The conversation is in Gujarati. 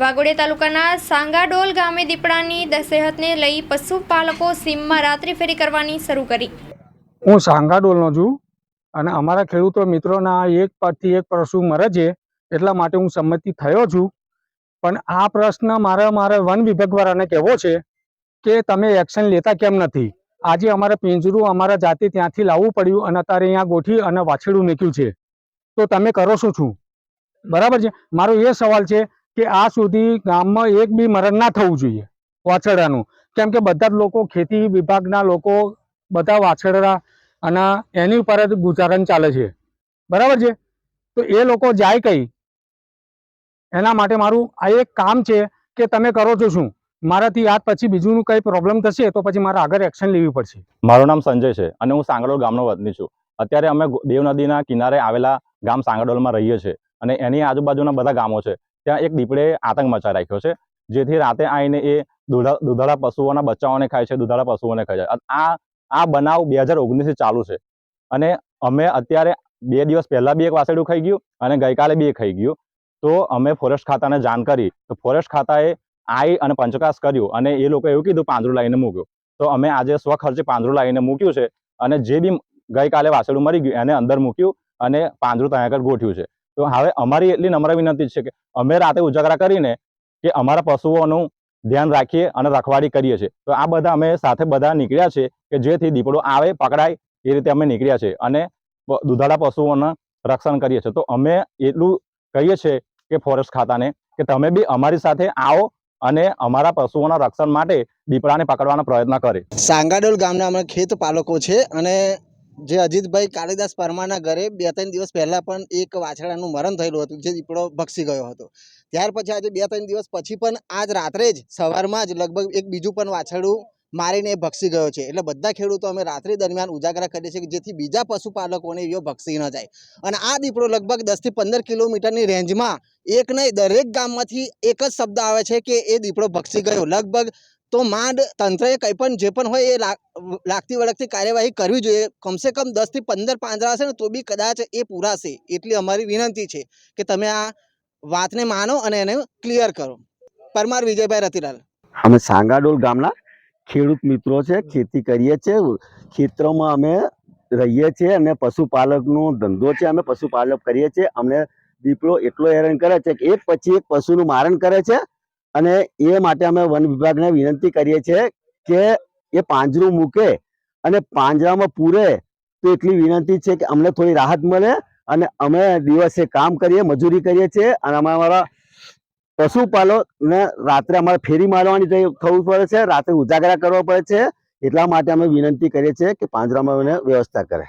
વાઘોડિયા તાલુકાના સાંગાડોલ ગામે દીપડાની દશેહતને લઈ પશુપાલકો સીમમાં રાત્રિ ફેરી કરવાની શરૂ કરી. હું સાંગાડોલનો છું અને અમારા ખેડૂતો મિત્રોના એક પરથી એક પશુ મરે છે એટલા માટે હું સંમતિ થયો છું. પણ આ પ્રશ્ન મારે મારે વન વિભાગવાળાને કહેવો છે કે તમે એક્શન લેતા કેમ નથી? આજે અમારે પિંજરું અમારા જાતે ત્યાંથી લાવવું પડ્યું અને અત્યારે અહીંયા ગોઠવી અને વાછેડું મૂક્યું છે. તો તમે કરો શું છું? બરાબર છે? મારો એ સવાલ છે કે આ સુધી ગામમાં એક બી મરણ ના થવું જોઈએ વાછરડાનું. કેમ કે બધા જ લોકો ખેતી વિભાગના લોકો બધા વાછરડા અને એની ઉપર જ ગુજારણ ચાલે છે. બરાબર છે? તો એ લોકો જાય કઈ? એના માટે મારું આ એક કામ છે કે તમે કરો છો શું? મારાથી આજ પછી બીજું કંઈ પ્રોબ્લેમ થશે તો પછી મારે આગળ એક્શન લેવી પડશે. મારું નામ સંજય છે અને હું સાંગડોલ ગામનો વતની છું. અત્યારે અમે દેવ નદીના કિનારે આવેલા ગામ સાંગડોલમાં રહીએ છીએ અને એની આજુબાજુના બધા ગામો છે. ત્યાં એક દીપડે આતંક મચાવી રાખ્યો છે. જેથી રાતે આવીને એ દુધા, દુધાળા પશુઓના બચ્ચાઓને ખાય છે, દુધાળા પશુઓને ખાય છે. આ આ બનાવ બે હજાર ઓગણીસથી ચાલુ છે. અને અમે અત્યારે બે દિવસ પહેલાં બી એક વાસેડું ખાઈ ગયું અને ગઈકાલે બી ખાઈ ગયું. તો અમે ફોરેસ્ટ ખાતાને જાણ કરી. તો ફોરેસ્ટ ખાતાએ આવી અને પંચકાશ કર્યું અને એ લોકોએ એવું કીધું પાંદરું લાવીને મૂક્યું. તો અમે આજે સ્વખર્ચે પાંદરું લાવીને મૂક્યું છે અને જે બી ગઈકાલે વાસેડું મરી ગયું એને અંદર મૂક્યું અને પાંદરું ત્યાં આગળ ગોઠ્યું છે. તો હવે અમારી એટલી નમ્ર વિનંતી છે કે અમે રાતે ઉજાગરા કરીને કે અમારા પશુઓનું ધ્યાન રાખીએ અને રખવાડી કરીએ છીએ. તો આ બધા અમે સાથે બધા નીકળ્યા છે કે જેથી દીપડો આવે, પકડાય, એ રીતે અમે નીકળ્યા છે અને દુધાળા પશુઓના રક્ષણ કરીએ છીએ. તો અમે એટલું કહીએ છીએ કે ફોરેસ્ટ ખાતાને કે તમે બી અમારી સાથે આવો અને અમારા પશુઓના રક્ષણ માટે દીપડાને પકડવાનો પ્રયત્ન કરે. સાંગાડોલ ગામના અમે ખેત પાલકો છે અને જે અજીતભાઈ કાલિદાસ પરમારના ઘરે બે ત્રણ દિવસ પહેલાં પણ એક વાછડાનું મરણ થયેલું હતું, જે દીપડો ભક્ષી ગયો હતો. ત્યાર પછી આજે બે ત્રણ દિવસ પછી પણ આજ રાત્રે જ સવારમાં જ લગભગ એક બીજું પણ વાછરડું મારીને એ ભક્ષી ગયો છે. એટલે બધા ખેડૂતો અમે રાત્રિ દરમિયાન ઉજાગરા કરીએ છીએ કે જેથી બીજા પશુપાલકોને એવો ભક્ષી ન જાય. અને આ દીપડો લગભગ દસથી પંદર કિલોમીટરની રેન્જમાં એક નહીં, દરેક ગામમાંથી એક જ શબ્દ આવે છે કે એ દીપડો ભક્ષી ગયો. લગભગ તો માંડ તંત્રએ કંઈ પણ જે પણ હોય એ લાગતી વળગતી કાર્યવાહી કરવી જોઈએ. કમસે કમ દસથી પંદર પાંજરા હશે ને તો બી કદાચ એ પૂરાશે એટલી અમારી વિનંતી છે કે તમે આ વાતને માનો અને એને ક્લિયર કરો. પરમાર વિજયભાઈ રતિલાલ. અમે સાંગાડોલ ગામના ખેડૂત મિત્રો છે, ખેતી કરીએ છીએ ખેતરોમાં અમે રહીએ છીએ અને પશુપાલકનો ધંધો છે. અમે પશુપાલક કરીએ છીએ. અમને દીપડો એટલો હેરાન કરે છે કે એક પછી એક પશુનું મારણ કરે છે. અને એ માટે અમે વન વિભાગને વિનંતી કરીએ છીએ કે એ પાંજરું મૂકે અને પાંજરામાં પૂરે તો એટલી વિનંતી છે કે અમને થોડી રાહત મળે અને અમે દિવસે કામ કરીએ, મજૂરી કરીએ છીએ અને અમે અમારા પશુપાલક ને રાત્રે અમારે ફેરી મારવાની થવું પડે છે, રાત્રે ઉજાગરા કરવા પડે છે એટલા માટે અમે વિનંતી કરીએ છીએ કે પાંજરામાં વ્યવસ્થા કરે.